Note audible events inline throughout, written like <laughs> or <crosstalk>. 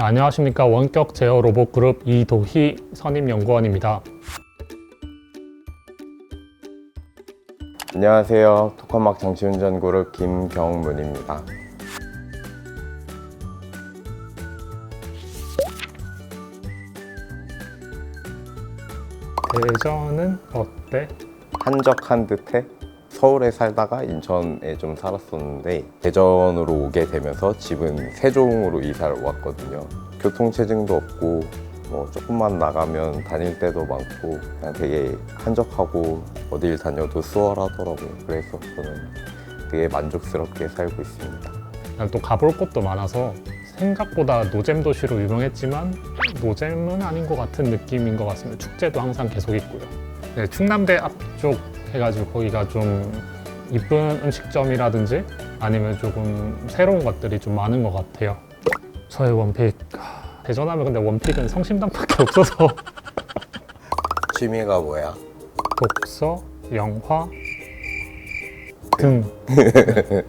안녕하십니까 원격 제어 로봇 그룹 이도희 선임 연구원입니다. 안녕하세요. 토커막 장치운전 그룹 김경문입니다. 대전은 어때? 한적한 듯해 서울에 살다가 인천에 좀 살았었는데 대전으로 오게 되면서 집은 세종으로 이사를 왔거든요. 교통체증도 없고 뭐 조금만 나가면 다닐 때도 많고 그냥 되게 한적하고 어딜 다녀도 수월하더라고요. 그래서 저는 되게 만족스럽게 살고 있습니다. 또 가볼 곳도 많아서 생각보다 노잼 도시로 유명했지만 노잼은 아닌 것 같은 느낌인 것 같습니다. 축제도 항상 계속 있고요. 네, 충남대 앞쪽 해가지고 거기가 좀 이쁜 음식점이라든지 아니면 조금 새로운 것들이 좀 많은 것 같아요. 저의 원픽 하, 대전하면 근데 원픽은 성심당밖에 <laughs> 없어서 취미가 뭐야? 독서, 영화 등 <laughs>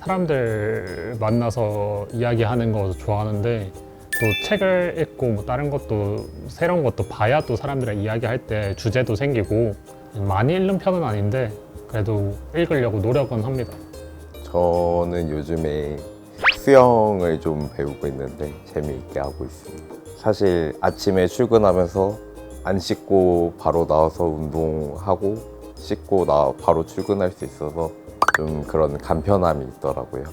사람들 만나서 이야기하는 거 좋아하는데 또 책을 읽고 뭐 다른 것도 새로운 것도 봐야 또 사람들이랑 이야기할 때 주제도 생기고 많이 읽는 편은 아닌데 그래도 읽으려고 노력은 합니다. 저는 요즘에 수영을 좀 배우고 있는데 재미있게 하고 있습니다. 사실 아침에 출근하면서 안 씻고 바로 나와서 운동하고 씻고 나 바로 출근할 수 있어서 좀 그런 간편함이 있더라고요.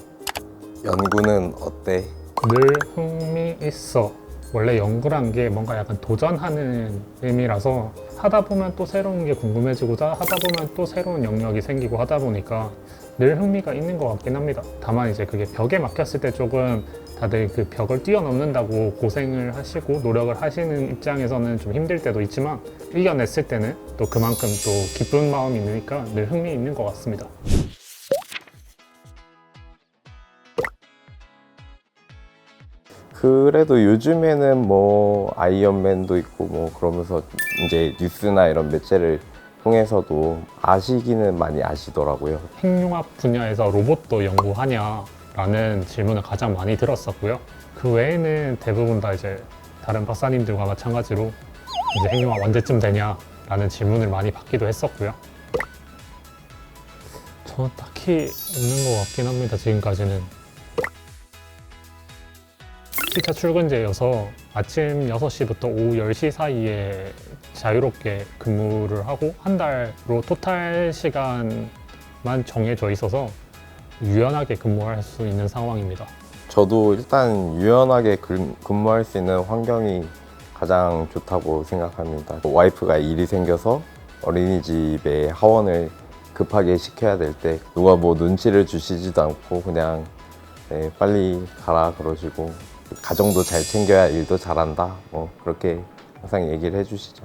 연구는 어때? 늘 흥미 있어. 원래 연구란 게 뭔가 약간 도전하는 의미라서 하다 보면 또 새로운 게 궁금해지고자 하다 보면 또 새로운 영역이 생기고 하다 보니까 늘 흥미가 있는 것 같긴 합니다. 다만 이제 그게 벽에 막혔을 때 조금 다들 그 벽을 뛰어넘는다고 고생을 하시고 노력을 하시는 입장에서는 좀 힘들 때도 있지만 이겨냈을 때는 또 그만큼 또 기쁜 마음이 있으니까 늘 흥미 있는 것 같습니다. 그래도 요즘에는 뭐 아이언맨도 있고 뭐 그러면서 이제 뉴스나 이런 매체를 통해서도 아시기는 많이 아시더라고요. 핵융합 분야에서 로봇도 연구하냐라는 질문을 가장 많이 들었었고요. 그 외에는 대부분 다 이제 다른 박사님들과 마찬가지로 이제 핵융합 언제쯤 되냐라는 질문을 많이 받기도 했었고요. 저는 딱히 없는 것 같긴 합니다. 지금까지는. 시차 출근제여서 아침 6시부터 오후 10시 사이에 자유롭게 근무를 하고 한 달로 토탈 시간만 정해져 있어서 유연하게 근무할 수 있는 상황입니다. 저도 일단 유연하게 근- 근무할 수 있는 환경이 가장 좋다고 생각합니다. 와이프가 일이 생겨서 어린이집에 하원을 급하게 시켜야 될 때 누가 뭐 눈치를 주시지도 않고 그냥 네, 빨리 가라 그러시고 가정도 잘 챙겨야 일도 잘한다 뭐 그렇게 항상 얘기를 해주시죠.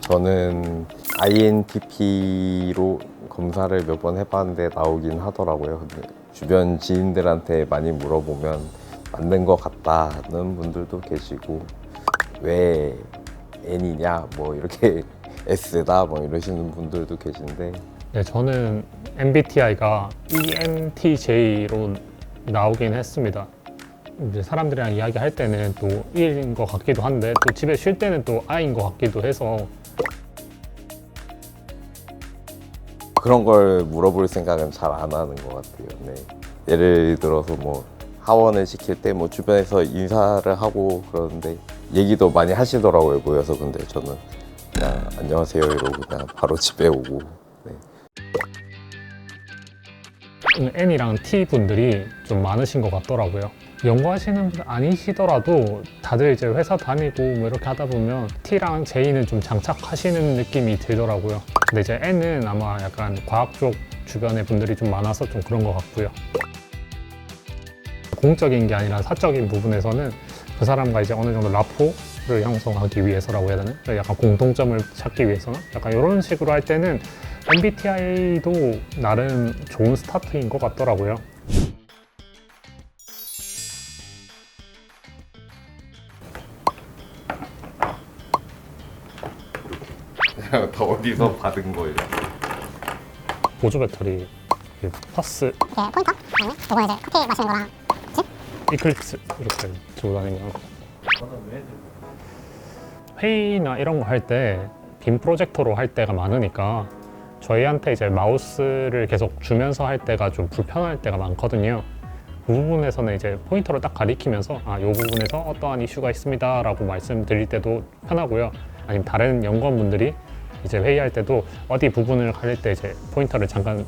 저는 INTP로 검사를 몇 번 해봤는데 나오긴 하더라고요. 근데 주변 지인들한테 많이 물어보면 맞는 것 같다는 분들도 계시고 왜 N이냐 뭐 이렇게 S다 뭐 이러시는 분들도 계신데 네, 저는 MBTI가 ENTJ로 나오긴 했습니다. 이제 사람들이랑 이야기할 때는 또 E인 것 같기도 한데 또 집에 쉴 때는 또 I인 것 같기도 해서 그런 걸 물어볼 생각은 잘 안 하는 것 같아요. 네. 예를 들어서 뭐 하원을 시킬 때 뭐 주변에서 인사를 하고 그러는데 얘기도 많이 하시더라고요 모여서 근데 저는 그냥 안녕하세요 이러고 그냥 바로 집에 오고 네. N이랑 T 분들이 좀 많으신 것 같더라고요. 연구하시는 분 아니시더라도 다들 이제 회사 다니고 뭐 이렇게 하다 보면 T랑 J는 좀 장착하시는 느낌이 들더라고요. 근데 이제 N은 아마 약간 과학 쪽 주변의 분들이 좀 많아서 좀 그런 것 같고요. 공적인 게 아니라 사적인 부분에서는 그 사람과 이제 어느 정도 라포 를 형성하기 위해서라고 해야 되나? 약간 공통점을 찾기 위해서는 약간 이런 식으로 할 때는 MBTI도 나름 좋은 스타트인 것 같더라고요. <laughs> 그냥 다 어디서 받은 거예요? 보조 배터리, 그 파스, 이렇게 포인터 아니면 요거 이제 커피 마시는 거랑 이클립스 이렇게 들고 다니면 회의나 이런 거 할 때 빔 프로젝터로 할 때가 많으니까 저희한테 이제 마우스를 계속 주면서 할 때가 좀 불편할 때가 많거든요. 그 부분에서는 이제 포인터를 딱 가리키면서 아, 이 부분에서 어떠한 이슈가 있습니다 라고 말씀드릴 때도 편하고요. 아니면 다른 연구원분들이 이제 회의할 때도 어디 부분을 가릴 때 이제 포인터를 잠깐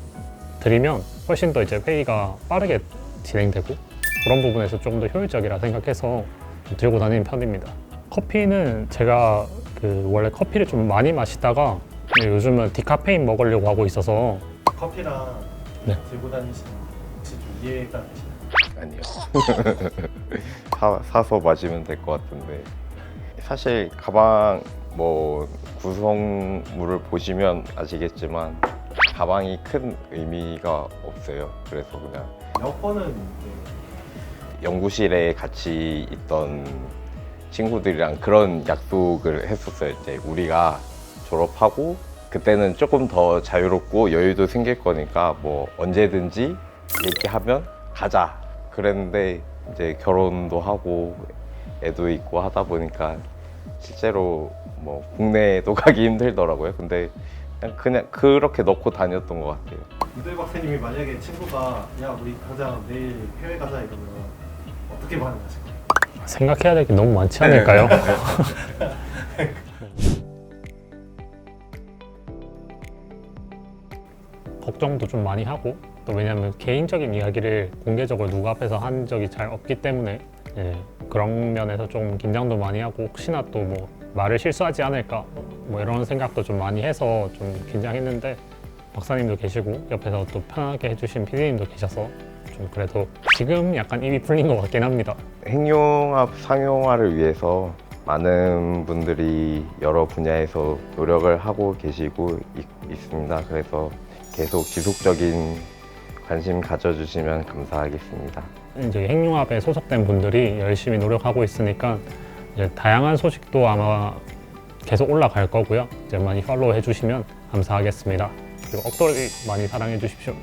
드리면 훨씬 더 이제 회의가 빠르게 진행되고 그런 부분에서 조금 더 효율적이라 생각해서 좀 들고 다니는 편입니다. 커피는 제가 그 원래 커피를 좀 많이 마시다가 요즘은 디카페인 먹으려고 하고 있어서 커피랑 네. 들고 다니시는 혹시 좀 이해가 되시나요? 아니요. <laughs> 사, 사서 마시면 될 것 같은데. 사실 가방 뭐 구성물을 보시면 아시겠지만 가방이 큰 의미가 없어요. 그래서 그냥 여권은 이제 연구실에 같이 있던 친구들이랑 그런 약속을 했었어요. 이제 우리가 졸업하고 그때는 조금 더 자유롭고 여유도 생길 거니까 뭐 언제든지 얘기하면 가자. 그랬는데 이제 결혼도 하고 애도 있고 하다 보니까 실제로 뭐 국내에도 <laughs> 가기 힘들더라고요. 근데 그냥, 그냥 그렇게 넣고 다녔던 것 같아요. 유대 박사님이 만약에 친구가 야 우리 가자 내일 해외 가자 이러면 어떻게 반응하실 거예요? 생각해야 될 게 너무 많지 않을까요? <laughs> 걱정도 좀 많이 하고 또 왜냐하면 개인적인 이야기를 공개적으로 누구 앞에서 한 적이 잘 없기 때문에 예, 그런 면에서 좀 긴장도 많이 하고 혹시나 또 뭐 말을 실수하지 않을까 뭐 이런 생각도 좀 많이 해서 좀 긴장했는데 박사님도 계시고 옆에서 또 편하게 해주신 PD님도 계셔서 좀 그래도 지금 약간 입이 풀린 것 같긴 합니다. 핵융합 상용화를 위해서 많은 분들이 여러 분야에서 노력을 하고 계시고 있, 습니다 그래서 계속 지속적인 관심 가져주시면 감사하겠습니다. 이제 핵융합에 소속된 분들이 열심히 노력하고 있으니까 이제 다양한 소식도 아마 계속 올라갈 거고요. 이제 많이 팔로우 해주시면 감사하겠습니다. 그리고 억돌이 많이 사랑해 주십시오.